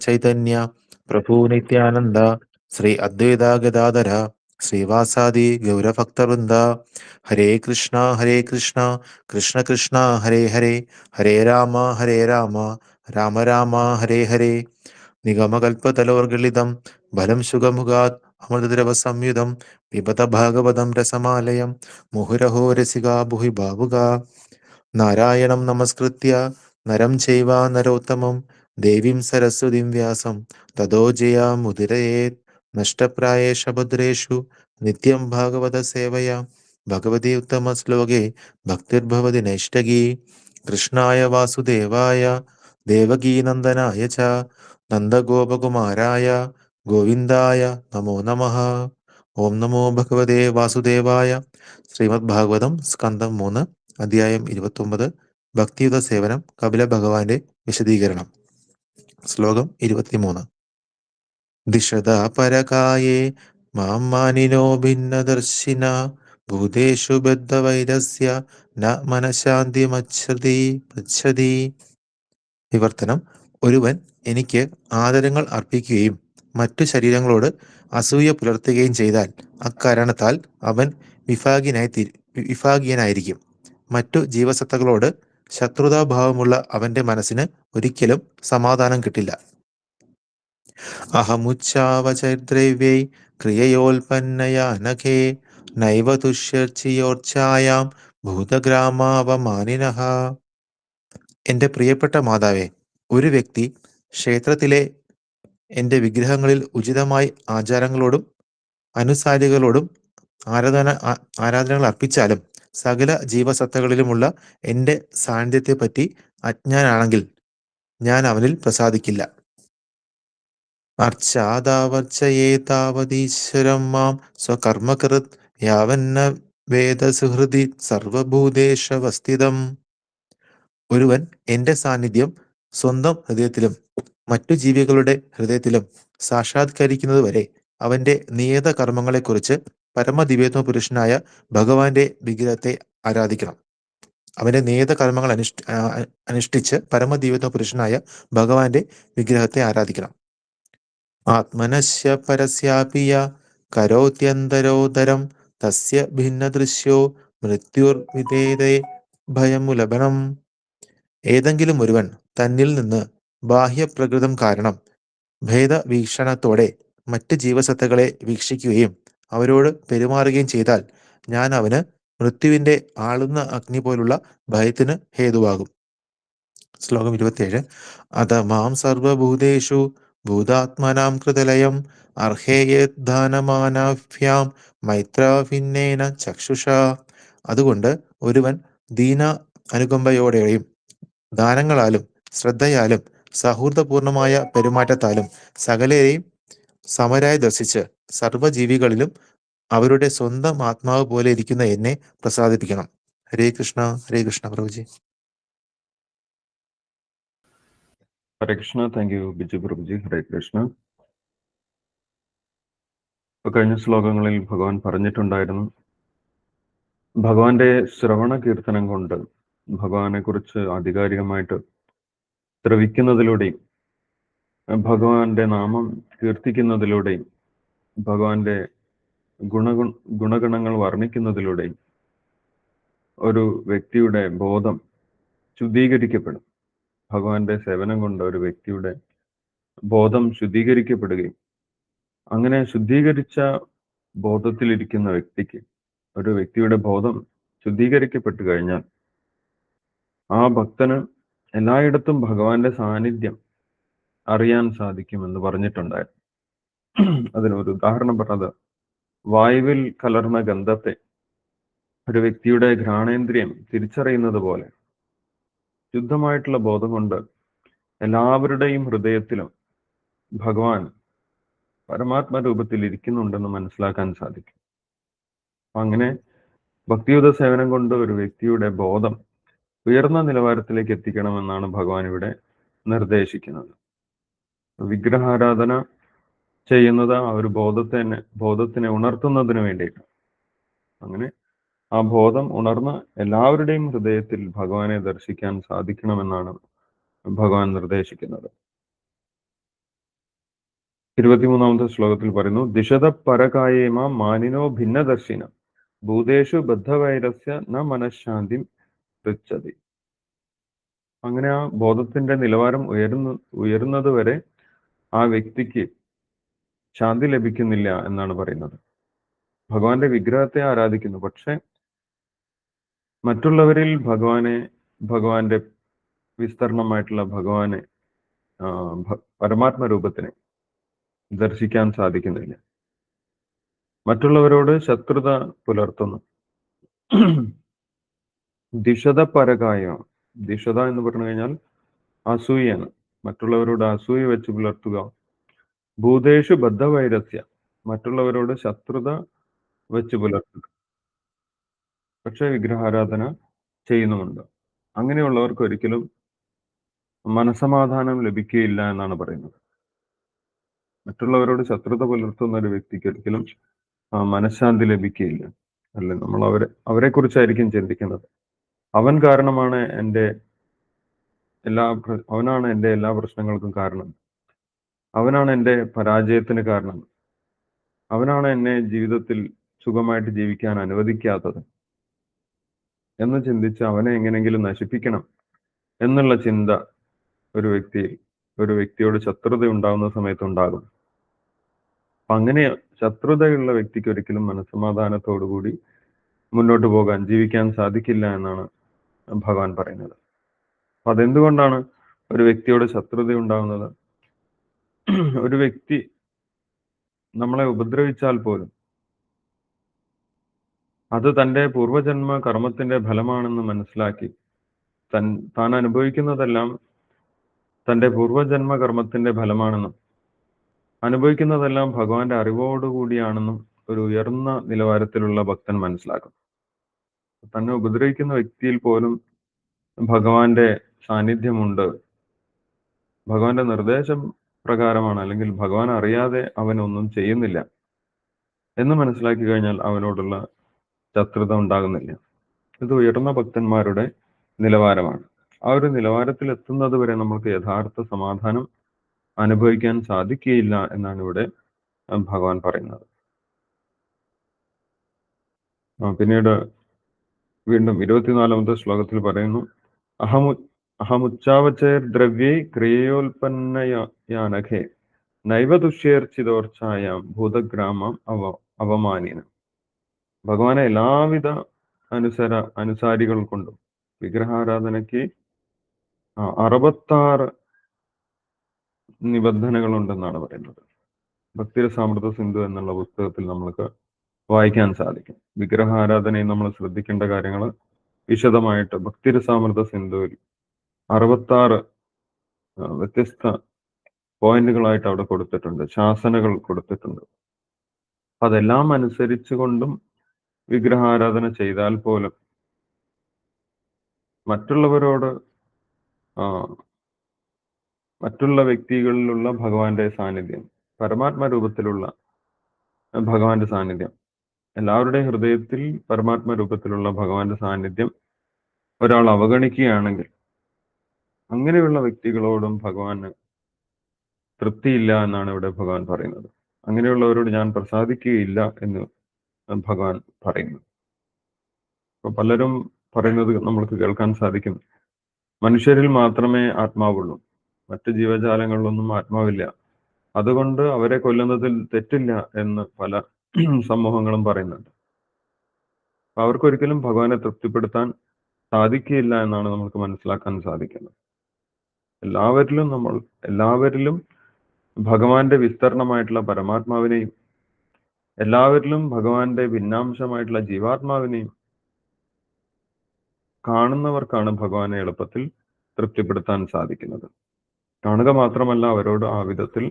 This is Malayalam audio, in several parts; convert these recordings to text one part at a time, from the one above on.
ചൈതന്യ പ്രഭു നിത്യാനന്ദ ശ്രീ അദ്വൈത ഗദാധര ശ്രീവാസാദി ഗൗരഭക്തവൃന്ദ ഹരേ കൃഷ്ണ ഹരേ കൃഷ്ണ കൃഷ്ണ കൃഷ്ണ ഹരേ ഹരേ ഹരേ രാമ ഹരേ രാമ രാമ രാമ ഹരേ ഹരേ. നിഗമകൽപ്പതലോർഗളിതം ബലം സുഖമുഖാത് അമൃതദ്രവ സംയുതം വിപത ഭാഗവതം രസമാലയം മുഹുരഹോ രസികാ ഭുഹി ഭാവുക നാരായണം നമസ്കൃത്യ നരം ചെയ്വ നരോത്തമം ദേവീം സരസ്വതിം വ്യാസം. തതോ ജയാമുദിരയേത് നഷ്ടപ്രായേഷ ഭദ്രേഷു നിത്യം ഭാഗവത സേവയാ. ഭഗവതി ഉത്തമ ശ്ലോകേ ഭക്തിർഭവതി നൈഷ്ടകീ കൃഷ്ണായ വാസുദേവായ ദേവകീനന്ദനായ ച നന്ദഗോപകുമാരായ ഗോവിന്ദായ നമോ നമ. ഓം നമോ ഭഗവതേ വാസുദേവായ. ശ്രീമദ് ഭാഗവതം സ്കന്ധം മൂന്ന് അധ്യായം ഇരുപത്തൊമ്പത് ഭക്തിയുത സേവനം കപില ഭഗവാന്റെ വിശദീകരണം. ശ്ലോകം ഇരുപത്തിമൂന്ന്. ദിശത പരകായേ മാമാനിനോ ഭിന്നദർശിന ഭൂതേഷു ബദ്ധവൈരസ്യ ന മനഃശാന്തി മച്ഛതി പച്ഛതി. വിവർത്തനം. ഒരുവൻ എനിക്ക് ആദരങ്ങൾ അർപ്പിക്കുകയും മറ്റു ശരീരങ്ങളോട് അസൂയ പുലർത്തുകയും ചെയ്താൽ അക്കാരണത്താൽ അവൻ വിഭാഗിയനായി തീ- വിഭാഗീയനായിരിക്കും. മറ്റു ജീവസത്തകളോട് ശത്രുതാഭാവമുള്ള അവന്റെ മനസ്സിന് ഒരിക്കലും സമാധാനം കിട്ടില്ല. അഹമുച്ചാവചൈദ്രവ്യൈ ക്രിയയോൽപന്നയാ നൈവ എന്റെ പ്രിയപ്പെട്ട മാതാവേ ഒരു വ്യക്തി ക്ഷേത്രത്തിലെ എന്റെ വിഗ്രഹങ്ങളിൽ ഉചിതമായി ആചാരങ്ങളോടും അനുസാരികളോടും ആരാധന ആരാധനകൾ അർപ്പിച്ചാലും സകല ജീവസത്തകളിലുമുള്ള എന്റെ സാന്നിധ്യത്തെപ്പറ്റി അജ്ഞാനാണെങ്കിൽ ഞാൻ അവനിൽ പ്രസാദിക്കില്ല അർച്ചാതാവർച്ചയേതാവതീശ്വരം മാം സ്വകർമ്മകൃത് യാവന്ന വേദസുഹൃതി സർവഭൂതേഷവസ്ഥിതം ഒരുവൻ എന്റെ സാന്നിധ്യം സ്വന്തം ഹൃദയത്തിലും മറ്റു ജീവികളുടെ ഹൃദയത്തിലും സാക്ഷാത്കരിക്കുന്നതുവരെ അവന്റെ നിയത കർമ്മങ്ങളെക്കുറിച്ച് പരമദിവേത്മ പുരുഷനായ ഭഗവാന്റെ വിഗ്രഹത്തെ ആരാധിക്കണം. അവന്റെ നിയത കർമ്മങ്ങൾ അനുഷ്ഠ അനുഷ്ഠിച്ച് പരമദീവിത പുരുഷനായ ഭഗവാന്റെ വിഗ്രഹത്തെ ആരാധിക്കണം. ആത്മനശ്യ പരസ്യാപിയ കരോത്യന്തരോദരം തസ്യ ഭിന്നദൃശ്യോ മൃത്യുർവിധേതേ ഭയമുലപനം. ഏതെങ്കിലും ഒരുവൻ തന്നിൽ നിന്ന് ബാഹ്യപ്രകൃതം കാരണം ഭേദവീക്ഷണത്തോടെ മറ്റ് ജീവസത്തകളെ വീക്ഷിക്കുകയും അവരോട് പെരുമാറുകയും ചെയ്താൽ ഞാൻ അവന് മൃത്യുവിന്റെ ആളുന്ന അഗ്നി പോലുള്ള ഭയത്തിന് ഹേതുവാകും. ശ്ലോകം ഇരുപത്തിയേഴ്. അത മാം സർവഭൂതേഷു ഭൂതാത്മനാം കൃതലയം അർഹേയദ്ധാനമാനാഭ്യാം മൈത്രാഭിന്നേന ചക്ഷുഷ. അതുകൊണ്ട് ഒരുവൻ ദീന അനുകമ്പയോടെയും ദാനങ്ങളാലും ശ്രദ്ധയാലും സൗഹൃദപൂർണമായ പെരുമാറ്റത്താലും സകലരെയും സമരായി ദർശിച്ച് സർവജീവികളിലും അവരുടെ സ്വന്തം ആത്മാവ് പോലെ ഇരിക്കുന്ന എന്നെ പ്രസാദിപ്പിക്കണം. Hare Krishna Hare Krishna പ്രഭുജി. Hare Krishna thank you Biju Prabhuji. ഹരേ കൃഷ്ണ. കഴിഞ്ഞ ശ്ലോകങ്ങളിൽ ഭഗവാൻ പറഞ്ഞിട്ടുണ്ടായിരുന്നു ഭഗവാന്റെ ശ്രവണ കീർത്തനം കൊണ്ട് ഭഗവാനെ കുറിച്ച് ആധികാരികമായിട്ട് ശ്രവിക്കുന്നതിലൂടെയും ഭഗവാന്റെ നാമം കീർത്തിക്കുന്നതിലൂടെയും ഭഗവാന്റെ ഗുണഗുണ ഗുണഗണങ്ങൾ വർണിക്കുന്നതിലൂടെ ഒരു വ്യക്തിയുടെ ബോധം ശുദ്ധീകരിക്കപ്പെടും. ഭഗവാന്റെ സേവനം കൊണ്ട് ഒരു വ്യക്തിയുടെ ബോധം ശുദ്ധീകരിക്കപ്പെടുകയും അങ്ങനെ ശുദ്ധീകരിച്ച ബോധത്തിലിരിക്കുന്ന വ്യക്തിക്ക് ഒരു വ്യക്തിയുടെ ബോധം ശുദ്ധീകരിക്കപ്പെട്ടു കഴിഞ്ഞാൽ ആ ഭക്തന് എല്ലായിടത്തും ഭഗവാന്റെ സാന്നിധ്യം അറിയാൻ സാധിക്കുമെന്ന് പറഞ്ഞിട്ടുണ്ടായിരുന്നു. അതിനൊരു ഉദാഹരണം പറഞ്ഞത് വായുവിൽ കലർന്ന ഗന്ധത്തെ ഒരു വ്യക്തിയുടെ ഘ്രാണേന്ദ്രിയം തിരിച്ചറിയുന്നത് പോലെ ശുദ്ധമായിട്ടുള്ള ബോധം കൊണ്ട് എല്ലാവരുടെയും ഹൃദയത്തിലും ഭഗവാൻ പരമാത്മ രൂപത്തിൽ ഇരിക്കുന്നുണ്ടെന്ന് മനസ്സിലാക്കാൻ സാധിക്കും. അങ്ങനെ ഭക്തിയുത സേവനം കൊണ്ട് ഒരു വ്യക്തിയുടെ ബോധം ഉയർന്ന നിലവാരത്തിലേക്ക് എത്തിക്കണമെന്നാണ് ഭഗവാൻ ഇവിടെ നിർദ്ദേശിക്കുന്നത്. വിഗ്രഹാരാധന ചെയ്യുന്നത് ആ ഒരു ബോധത്തെ ബോധത്തിനെ ഉണർത്തുന്നതിന് വേണ്ടിയിട്ട്. അങ്ങനെ ആ ബോധം ഉണർന്ന് എല്ലാവരുടെയും ഹൃദയത്തിൽ ഭഗവാനെ ദർശിക്കാൻ സാധിക്കണമെന്നാണ് ഭഗവാൻ നിർദ്ദേശിക്കുന്നത്. ഇരുപത്തിമൂന്നാമത്തെ ശ്ലോകത്തിൽ പറയുന്നു ദിശത പരകായേമ മാനിനോ ഭിന്നദർശിന ഭൂതേഷു ബദ്ധവൈരസ്യ ന മനഃശാന്തി പൃച്ഛതി. അങ്ങനെ ആ ബോധത്തിന്റെ നിലവാരം ഉയരുന്ന ഉയരുന്നത് വരെ ആ വ്യക്തിക്ക് ശാന്തി ലഭിക്കുന്നില്ല എന്നാണ് പറയുന്നത്. ഭഗവാന്റെ വിഗ്രഹത്തെ ആരാധിക്കുന്നു. പക്ഷെ മറ്റുള്ളവരിൽ ഭഗവാനെ ഭഗവാന്റെ വിസ്തരണമായിട്ടുള്ള ഭഗവാനെ പരമാത്മ രൂപത്തിനെ ദർശിക്കാൻ സാധിക്കുന്നില്ല. മറ്റുള്ളവരോട് ശത്രുത പുലർത്തുന്നു. ദിശത പരകായ ദിശത എന്ന് പറഞ്ഞു കഴിഞ്ഞാൽ അസൂയാണ് മറ്റുള്ളവരോട് അസൂയ വെച്ച് പുലർത്തുക ഭൂതേഷു ബദ്ധവൈരസ്യ. മറ്റുള്ളവരോട് ശത്രുത വെച്ച് പുലർത്തുക. പക്ഷെ വിഗ്രഹാരാധന ചെയ്യുന്നുമുണ്ട്. അങ്ങനെയുള്ളവർക്ക് ഒരിക്കലും മനസമാധാനം ലഭിക്കുകയില്ല എന്നാണ് പറയുന്നത്. മറ്റുള്ളവരോട് ശത്രുത പുലർത്തുന്ന ഒരു വ്യക്തിക്ക് ഒരിക്കലും മനഃശാന്തി ലഭിക്കുകയില്ല. അല്ലെ? നമ്മൾ അവരെ അവരെ കുറിച്ചായിരിക്കും ചിന്തിക്കുന്നത്. അവൻ കാരണമാണ് എന്റെ എല്ലാ അവനാണ് എന്റെ എല്ലാ പ്രശ്നങ്ങൾക്കും കാരണം. അവനാണ് എന്റെ പരാജയത്തിന് കാരണം. അവനാണ് എന്നെ ജീവിതത്തിൽ സുഖമായിട്ട് ജീവിക്കാൻ അനുവദിക്കാത്തത്. എന്ന് ചിന്തിച്ച് അവനെ എങ്ങനെങ്കിലും നശിപ്പിക്കണം എന്നുള്ള ചിന്ത ഒരു വ്യക്തിയിൽ ഒരു വ്യക്തിയോട് ശത്രുത ഉണ്ടാകുന്ന സമയത്ത് ഉണ്ടാകും. അപ്പൊ അങ്ങനെ ശത്രുതയുള്ള വ്യക്തിക്ക് ഒരിക്കലും മനസ്സമാധാനത്തോടുകൂടി മുന്നോട്ട് പോകാൻ ജീവിക്കാൻ സാധിക്കില്ല എന്നാണ് ഭഗവാൻ പറയുന്നത്. അപ്പൊ അതെന്തുകൊണ്ടാണ് ഒരു വ്യക്തിയോട് ശത്രുത ഉണ്ടാകുന്നത് ഒരു വ്യക്തി നമ്മളെ ഉപദ്രവിച്ചാൽ പോലും അത് തന്റെ പൂർവജന്മ കർമ്മത്തിന്റെ ഫലമാണെന്ന് മനസ്സിലാക്കി തൻ താൻ അനുഭവിക്കുന്നതെല്ലാം തന്റെ പൂർവജന്മ കർമ്മത്തിന്റെ ഫലമാണെന്നും അനുഭവിക്കുന്നതെല്ലാം ഭഗവാന്റെ അറിവോടുകൂടിയാണെന്നും ഒരു ഉയർന്ന നിലവാരത്തിലുള്ള ഭക്തൻ മനസ്സിലാക്കും തന്നെ ഉപദ്രവിക്കുന്ന വ്യക്തിയിൽ പോലും ഭഗവാന്റെ സാന്നിധ്യമുണ്ട്. ഭഗവാന്റെ നിർദ്ദേശം പ്രകാരമാണ്. അല്ലെങ്കിൽ ഭഗവാൻ അറിയാതെ അവൻ ഒന്നും ചെയ്യുന്നില്ല എന്ന് മനസ്സിലാക്കി കഴിഞ്ഞാൽ അവനോടുള്ള ശത്രുത ഉണ്ടാകുന്നില്ല. ഇത് ഉയർന്ന ഭക്തന്മാരുടെ നിലവാരമാണ്. ആ ഒരു നിലവാരത്തിൽ എത്തുന്നത് വരെ നമുക്ക് യഥാർത്ഥ സമാധാനം അനുഭവിക്കാൻ സാധിക്കുകയില്ല എന്നാണ് ഇവിടെ ഭഗവാൻ പറയുന്നത്. പിന്നീട് വീണ്ടും ഇരുപത്തിനാലാമത്തെ ശ്ലോകത്തിൽ പറയുന്നു അഹമു അഹമുച്ചാവചേർ ദ്രവ്യേ ക്രിയോൽപ്പന്നയാനഘേ നൈവ ദുഷ്യേർച്ചിതോർച്ചായ ഭൂതഗ്രാമം അവ അവമാനിന. ഭഗവാനെ എല്ലാവിധ അനുസര അനുസാരികൾ കൊണ്ടും വിഗ്രഹാരാധനയ്ക്ക് അറുപത്താറ് നിബന്ധനകളുണ്ടെന്നാണ് പറയുന്നത്. ഭക്തിരസാമൃത സിന്ധു എന്നുള്ള പുസ്തകത്തിൽ നമ്മൾക്ക് വായിക്കാൻ സാധിക്കും. വിഗ്രഹാരാധനയിൽ നമ്മൾ ശ്രദ്ധിക്കേണ്ട കാര്യങ്ങൾ വിശദമായിട്ട് ഭക്തിരസാമൃത സിന്ധുവിൽ അറുപത്താറ് വ്യത്യസ്ത പോയിന്റുകളായിട്ട് അവിടെ കൊടുത്തിട്ടുണ്ട്. ശാസനകൾ കൊടുത്തിട്ടുണ്ട്. അതെല്ലാം അനുസരിച്ചുകൊണ്ടും വിഗ്രഹാരാധന ചെയ്താൽ പോലും മറ്റുള്ളവരോട് മറ്റുള്ള വ്യക്തികളിലുള്ള ഭഗവാന്റെ സാന്നിധ്യം പരമാത്മ രൂപത്തിലുള്ള ഭഗവാന്റെ സാന്നിധ്യം എല്ലാവരുടെയും ഹൃദയത്തിൽ പരമാത്മ രൂപത്തിലുള്ള ഭഗവാന്റെ സാന്നിധ്യം ഒരാൾ അവഗണിക്കുകയാണെങ്കിൽ അങ്ങനെയുള്ള വ്യക്തികളോടും ഭഗവാന് തൃപ്തിയില്ല എന്നാണ് ഇവിടെ ഭഗവാൻ പറയുന്നത്. അങ്ങനെയുള്ളവരോട് ഞാൻ പ്രസാദിക്കുകയില്ല എന്ന് ഭഗവാൻ പറയുന്നു. അപ്പൊ പലരും പറയുന്നത് നമ്മൾക്ക് കേൾക്കാൻ സാധിക്കും. മനുഷ്യരിൽ മാത്രമേ ആത്മാവുള്ളൂ. മറ്റു ജീവജാലങ്ങളിലൊന്നും ആത്മാവില്ല. അതുകൊണ്ട് അവരെ കൊല്ലുന്നതിൽ തെറ്റില്ല എന്ന് പല സമൂഹങ്ങളും പറയുന്നുണ്ട്. അവർക്കൊരിക്കലും ഭഗവാനെ തൃപ്തിപ്പെടുത്താൻ സാധിക്കുകയില്ല എന്നാണ് നമുക്ക് മനസ്സിലാക്കാൻ സാധിക്കുന്നത്. എല്ലാവരിലും നമ്മൾ എല്ലാവരിലും ഭഗവാന്റെ വിസ്തരണമായിട്ടുള്ള പരമാത്മാവിനെയും എല്ലാവരിലും ഭഗവാന്റെ ഭിന്നാംശമായിട്ടുള്ള ജീവാത്മാവിനെയും കാണുന്നവർക്കാണ് ഭഗവാനെ എളുപ്പത്തിൽ തൃപ്തിപ്പെടുത്താൻ സാധിക്കുന്നത്. കാണുക മാത്രമല്ല അവരോട് ആ വിധത്തിൽ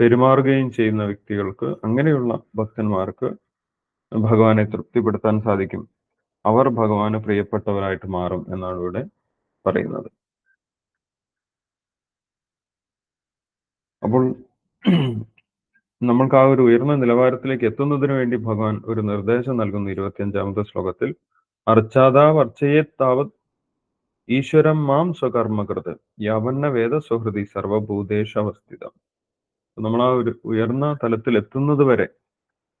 പെരുമാറുകയും ചെയ്യുന്ന വ്യക്തികൾക്ക് അങ്ങനെയുള്ള ഭക്തന്മാർക്ക് ഭഗവാനെ തൃപ്തിപ്പെടുത്താൻ സാധിക്കും. അവർ ഭഗവാന് പ്രിയപ്പെട്ടവരായിട്ട് മാറും എന്നാണ് ഇവിടെ പറയുന്നത്. അപ്പോൾ നമ്മൾക്ക് ആ ഒരു ഉയർന്ന നിലവാരത്തിലേക്ക് എത്തുന്നതിന് വേണ്ടി ഭഗവാൻ ഒരു നിർദ്ദേശം നൽകുന്നു ഇരുപത്തിയഞ്ചാമത്തെ ശ്ലോകത്തിൽ. അർച്ചാദാ വർച്ചയെ താവത് ഈശ്വരം മാം സ്വകർമ്മകൃത് യാവന്ന വേദ സുഹൃതി സർവഭൂതേശവസ്ഥിതം നമ്മൾ ആ ഒരു ഉയർന്ന തലത്തിൽ എത്തുന്നത് വരെ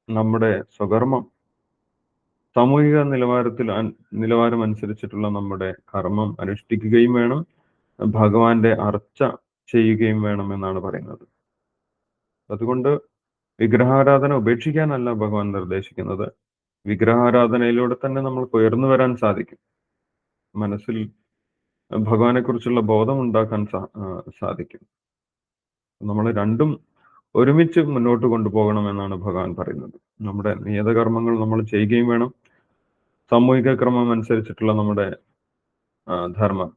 നമ്മുടെ സ്വകർമ്മം സാമൂഹിക നിലവാരത്തിൽ നിലവാരം അനുസരിച്ചിട്ടുള്ള നമ്മുടെ കർമ്മം അനുഷ്ഠിക്കുകയും വേണം. ഭഗവാന്റെ അർച്ച ചെയ്യുകയും വേണമെന്നാണ് പറയുന്നത്. അതുകൊണ്ട് വിഗ്രഹാരാധന ഉപേക്ഷിക്കാനല്ല ഭഗവാൻ നിർദ്ദേശിക്കുന്നത്. വിഗ്രഹാരാധനയിലൂടെ തന്നെ നമ്മൾക്ക് ഉയർന്നു വരാൻ സാധിക്കും. മനസ്സിൽ ഭഗവാനെ കുറിച്ചുള്ള ബോധം ഉണ്ടാക്കാൻ സാധിക്കും. നമ്മൾ രണ്ടും ഒരുമിച്ച് മുന്നോട്ട് കൊണ്ടുപോകണം എന്നാണ് ഭഗവാൻ പറയുന്നത്. നമ്മുടെ നിയതകർമ്മങ്ങൾ നമ്മൾ ചെയ്യുകയും വേണം. സാമൂഹിക ക്രമം അനുസരിച്ചിട്ടുള്ള നമ്മുടെ ധർമ്മം.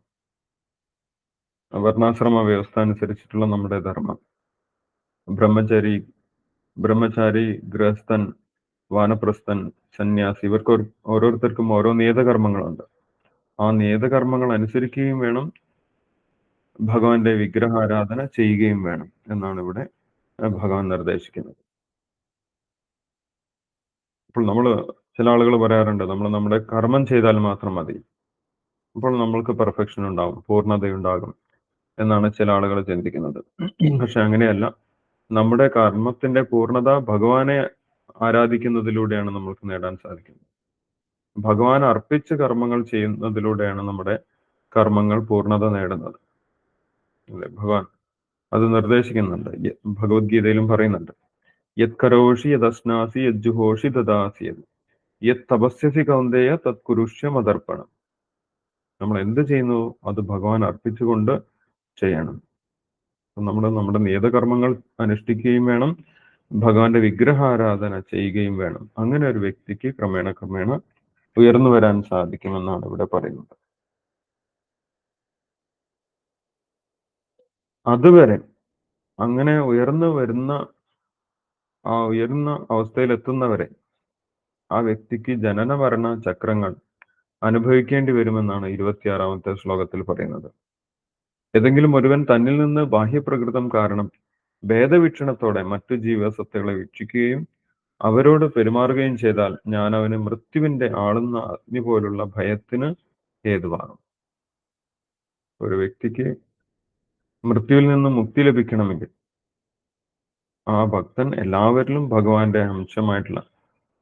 വർണാശ്രമ വ്യവസ്ഥ അനുസരിച്ചിട്ടുള്ള നമ്മുടെ ധർമ്മം. ബ്രഹ്മചാരി ബ്രഹ്മചാരി ഗൃഹസ്ഥൻ വാനപ്രസ്ഥൻ സന്യാസി ഇവർക്ക് ഓരോരുത്തർക്കും ഓരോ നിയതകർമ്മങ്ങളുണ്ട്. ആ നിയതകർമ്മങ്ങൾ അനുസരിക്കുകയും വേണം ഭഗവാന്റെ വിഗ്രഹാരാധന ചെയ്യുകയും വേണം എന്നാണ് ഇവിടെ ഭഗവാൻ നിർദ്ദേശിക്കുന്നത്. അപ്പോൾ നമ്മൾ ചില ആളുകൾ പറയാറുണ്ട് നമ്മൾ നമ്മുടെ കർമ്മം ചെയ്താൽ മാത്രം മതി. അപ്പോൾ നമ്മൾക്ക് പെർഫെക്ഷൻ ഉണ്ടാകും പൂർണതയുണ്ടാകും. എന്നാണ് ചില ആളുകൾ ചിന്തിക്കുന്നത്. പക്ഷെ അങ്ങനെയല്ല. നമ്മുടെ കർമ്മത്തിന്റെ പൂർണത ഭഗവാനെ ആരാധിക്കുന്നതിലൂടെയാണ് നമ്മൾക്ക് നേടാൻ സാധിക്കുന്നത്. ഭഗവാൻ അർപ്പിച്ച് കർമ്മങ്ങൾ ചെയ്യുന്നതിലൂടെയാണ് നമ്മുടെ കർമ്മങ്ങൾ പൂർണത നേടുന്നത്. അല്ലെ? ഭഗവാൻ അത് നിർദ്ദേശിക്കുന്നുണ്ട്. ഭഗവത്ഗീതയിലും പറയുന്നുണ്ട്. യത് കരോഷി യദശ്നാസി യജ്ജുഹോഷി ദദാസി യത്. തപസ്യസി കൗന്ദേയ തത് കുരുഷ്യ മതർപ്പണം നമ്മൾ എന്ത് ചെയ്യുന്നു? അത് ഭഗവാൻ അർപ്പിച്ചുകൊണ്ട് ചെയ്യണം. നമ്മൾ നമ്മുടെ നിയതകർമ്മങ്ങൾ അനുഷ്ഠിക്കുകയും വേണം. ഭഗവാന്റെ വിഗ്രഹാരാധന ചെയ്യുകയും വേണം. അങ്ങനെ ഒരു വ്യക്തിക്ക് ക്രമേണ ക്രമേണ ഉയർന്നു വരാൻ സാധിക്കുമെന്നാണ് ഇവിടെ പറയുന്നത്. അതുവരെ അങ്ങനെ ഉയർന്നു വരുന്ന ആ ഉയർന്ന അവസ്ഥയിൽ എത്തുന്നവരെ ആ വ്യക്തിക്ക് ജനന മരണ ചക്രങ്ങൾ അനുഭവിക്കേണ്ടി വരുമെന്നാണ് ഇരുപത്തിയാറാമത്തെ ശ്ലോകത്തിൽ പറയുന്നത്. ഏതെങ്കിലും ഒരുവൻ തന്നിൽ നിന്ന് ബാഹ്യപ്രകൃതം കാരണം ഭേദവീക്ഷണത്തോടെ മറ്റു ജീവസത്തകളെ വീക്ഷിക്കുകയും അവരോട് പെരുമാറുകയും ചെയ്താൽ ഞാൻ അവന് മൃത്യുവിന്റെ ആളുന്ന അഗ്നി പോലുള്ള ഭയത്തിന് ഹേതുവാകും. ഒരു വ്യക്തിക്ക് മൃത്യുവിൽ നിന്ന് മുക്തി ലഭിക്കണമെങ്കിൽ ആ ഭക്തൻ എല്ലാവരിലും ഭഗവാന്റെ അംശമായിട്ടുള്ള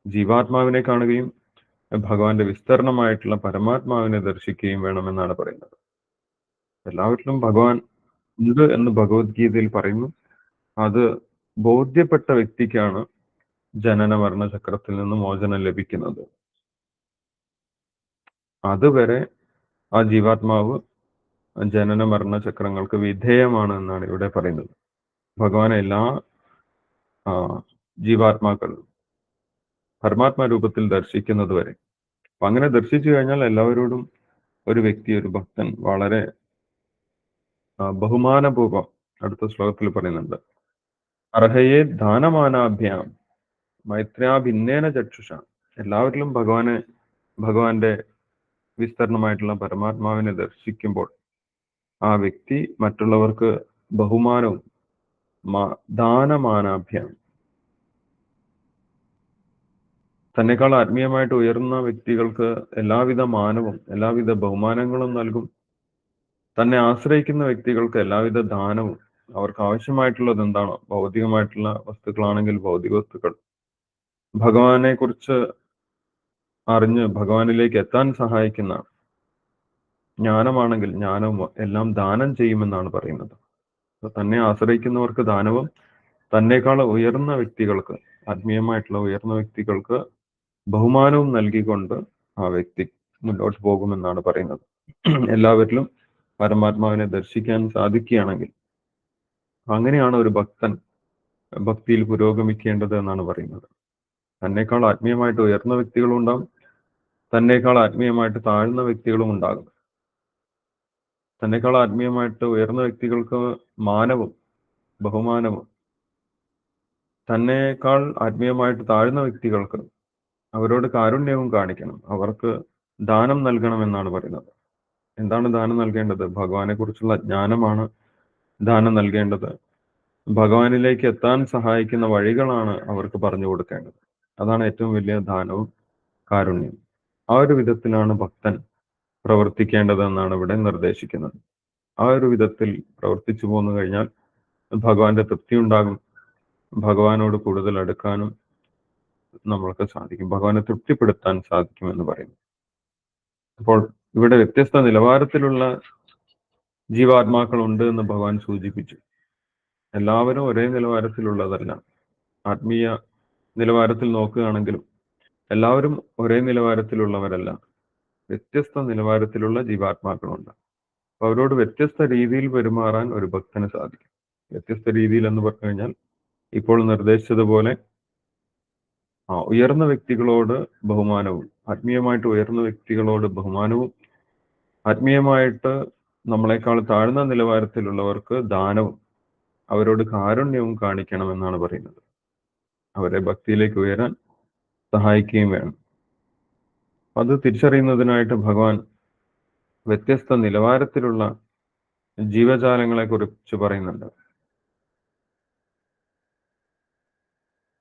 ജീവാത്മാവിനെ കാണുകയും ഭഗവാന്റെ വിസ്തരണമായിട്ടുള്ള പരമാത്മാവിനെ ദർശിക്കുകയും വേണമെന്നാണ് പറയുന്നത്. എല്ലാവരിലും ഭഗവാൻ ഉണ്ട് എന്ന് ഭഗവത്ഗീതയിൽ പറയുന്നു. അത് ബോധ്യപ്പെട്ട വ്യക്തിക്കാണ് ജനന മരണ ചക്രത്തിൽ നിന്ന് മോചനം ലഭിക്കുന്നത്. അതുവരെ ആ ജീവാത്മാവ് ജനന മരണ ചക്രങ്ങൾക്ക് വിധേയമാണ് എന്നാണ് ഇവിടെ പറയുന്നത്. ഭഗവാൻ എല്ലാ ആ, ജീവാത്മാക്കളും പരമാത്മാ രൂപത്തിൽ ദർശിക്കുന്നത് വരെ അങ്ങനെ ദർശിച്ചു കഴിഞ്ഞാൽ എല്ലാവരോടും ഒരു വ്യക്തി ഒരു ഭക്തൻ വളരെ ആ, ബഹുമാനപൂർവം അടുത്ത ശ്ലോകത്തിൽ പറയുന്നുണ്ട്. അർഹയെ ദാനമാനാഭ്യാം മൈത്രാഭിന്നേന ചക്ഷുഷ. എല്ലാവരിലും ഭഗവാനെ ഭഗവാന്റെ വിസ്തരണമായിട്ടുള്ള പരമാത്മാവിനെ ദർശിക്കുമ്പോൾ ആ വ്യക്തി മറ്റുള്ളവർക്ക് ബഹുമാനവും ദാനമാനാഭ്യാം. തന്നെക്കാൾ ആത്മീയമായിട്ട് ഉയർന്ന വ്യക്തികൾക്ക് എല്ലാവിധ മാനവും എല്ലാവിധ ബഹുമാനങ്ങളും നൽകും. തന്നെ ആശ്രയിക്കുന്ന വ്യക്തികൾക്ക് എല്ലാവിധ ദാനവും അവർക്ക് ആവശ്യമായിട്ടുള്ളത് എന്താണോ? ഭൗതികമായിട്ടുള്ള വസ്തുക്കളാണെങ്കിൽ ഭൗതിക വസ്തുക്കൾ. ഭഗവാനെ കുറിച്ച് അറിഞ്ഞ് ഭഗവാനിലേക്ക് എത്താൻ സഹായിക്കുന്ന ജ്ഞാനമാണെങ്കിൽ ജ്ഞാനവും എല്ലാം ദാനം ചെയ്യുമെന്നാണ് പറയുന്നത്. തന്നെ ആശ്രയിക്കുന്നവർക്ക് ദാനവും തന്നെക്കാൾ ഉയർന്ന വ്യക്തികൾക്ക് ആത്മീയമായിട്ടുള്ള ഉയർന്ന വ്യക്തികൾക്ക് ബഹുമാനവും നൽകിക്കൊണ്ട് ആ വ്യക്തി മുന്നോട്ട് പോകുമെന്നാണ് പറയുന്നത്. എല്ലാവരിലും പരമാത്മാവിനെ ദർശിക്കാൻ സാധിക്കുകയാണെങ്കിൽ അങ്ങനെയാണ് ഒരു ഭക്തൻ ഭക്തിയിൽ പുരോഗമിക്കേണ്ടത് എന്നാണ് പറയുന്നത്. തന്നെക്കാൾ ആത്മീയമായിട്ട് ഉയർന്ന വ്യക്തികളും ഉണ്ടാകും തന്നെക്കാൾ ആത്മീയമായിട്ട് താഴ്ന്ന വ്യക്തികളും ഉണ്ടാകും. തന്നെക്കാൾ ആത്മീയമായിട്ട് ഉയർന്ന വ്യക്തികൾക്ക് മാനവും ബഹുമാനവും തന്നെക്കാൾ ആത്മീയമായിട്ട് താഴ്ന്ന വ്യക്തികൾക്ക് അവരോട് കാരുണ്യവും കാണിക്കണം. അവർക്ക് ദാനം നൽകണം എന്നാണ് പറയുന്നത്. എന്താണ് ദാനം നൽകേണ്ടത്? ഭഗവാനെ കുറിച്ചുള്ള ജ്ഞാനമാണ് ദാനം നൽകേണ്ടത്. ഭഗവാനിലേക്ക് എത്താൻ സഹായിക്കുന്ന വഴികളാണ് അവർക്ക് പറഞ്ഞു കൊടുക്കേണ്ടത്. അതാണ് ഏറ്റവും വലിയ ദാനവും കാരുണ്യം. ആ ഒരു വിധത്തിലാണ് ഭക്തൻ പ്രവർത്തിക്കേണ്ടത് എന്നാണ് ഇവിടെ നിർദ്ദേശിക്കുന്നത്. ആ ഒരു വിധത്തിൽ പ്രവർത്തിച്ചു പോന്നു കഴിഞ്ഞാൽ ഭഗവാന്റെ തൃപ്തി ഉണ്ടാകും. ഭഗവാനോട് കൂടുതൽ അടുക്കാനും നമ്മൾക്ക് സാധിക്കും. ഭഗവാനെ തൃപ്തിപ്പെടുത്താൻ സാധിക്കും എന്ന് പറയുന്നു. അപ്പോൾ ഇവിടെ വ്യത്യസ്ത നിലവാരത്തിലുള്ള ജീവാത്മാക്കൾ ഉണ്ട് എന്ന് ഭഗവാൻ സൂചിപ്പിച്ചു. എല്ലാവരും ഒരേ നിലവാരത്തിലുള്ളതല്ല. ആത്മീയ നിലവാരത്തിൽ നോക്കുകയാണെങ്കിലും എല്ലാവരും ഒരേ നിലവാരത്തിലുള്ളവരല്ല. വ്യത്യസ്ത നിലവാരത്തിലുള്ള ജീവാത്മാക്കളുണ്ട്. അപ്പൊ അവരോട് വ്യത്യസ്ത രീതിയിൽ പെരുമാറാൻ ഒരു ഭക്തന് സാധിക്കും. വ്യത്യസ്ത രീതിയിൽ എന്ന് പറഞ്ഞു കഴിഞ്ഞാൽ ഇപ്പോൾ നിർദ്ദേശിച്ചതുപോലെ ആ ഉയർന്ന വ്യക്തികളോട് ബഹുമാനവും ആത്മീയമായിട്ട് ഉയർന്ന വ്യക്തികളോട് ബഹുമാനവും ആത്മീയമായിട്ട് നമ്മളെക്കാൾ താഴ്ന്ന നിലവാരത്തിലുള്ളവർക്ക് ദാനവും അവരോട് കാരുണ്യവും കാണിക്കണമെന്നാണ് പറയുന്നത്. അവരെ ഭക്തിയിലേക്ക് ഉയരാൻ സഹായിക്കുകയും വേണം. അത് തിരിച്ചറിയുന്നതിനായിട്ട് ഭഗവാൻ വ്യത്യസ്ത നിലവാരത്തിലുള്ള ജീവജാലങ്ങളെ കുറിച്ച് പറയുന്നുണ്ട്.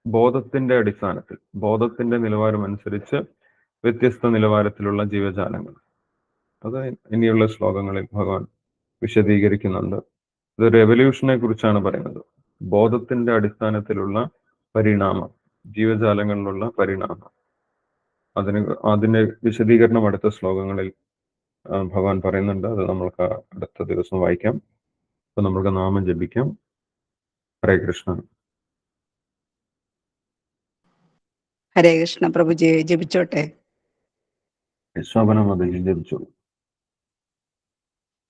ബോധത്തിന്റെ അടിസ്ഥാനത്തിൽ ബോധത്തിന്റെ നിലവാരം അനുസരിച്ച് വ്യത്യസ്ത നിലവാരത്തിലുള്ള ജീവജാലങ്ങൾ. അത് ഇനിയുള്ള ശ്ലോകങ്ങളിൽ ഭഗവാൻ വിശദീകരിക്കുന്നുണ്ട്. ഇത് റെവല്യൂഷനെ കുറിച്ചാണ് പറയുന്നത്. ബോധത്തിന്റെ അടിസ്ഥാനത്തിലുള്ള പരിണാമം ജീവജാലങ്ങളിലുള്ള പരിണാമം. അതിന് അതിന്റെ വിശദീകരണം അടുത്ത ശ്ലോകങ്ങളിൽ ഭഗവാൻ പറയുന്നുണ്ട്. അത് നമ്മൾക്ക് അടുത്ത ദിവസം വായിക്കാം. അപ്പൊ നമ്മൾക്ക് നാമം ജപിക്കാം. ഹരേ കൃഷ്ണ. ഹരേ കൃഷ്ണ പ്രഭു ജപിച്ചോട്ടെ? ശോഭനം അതിൽ ജപിച്ചോളൂ.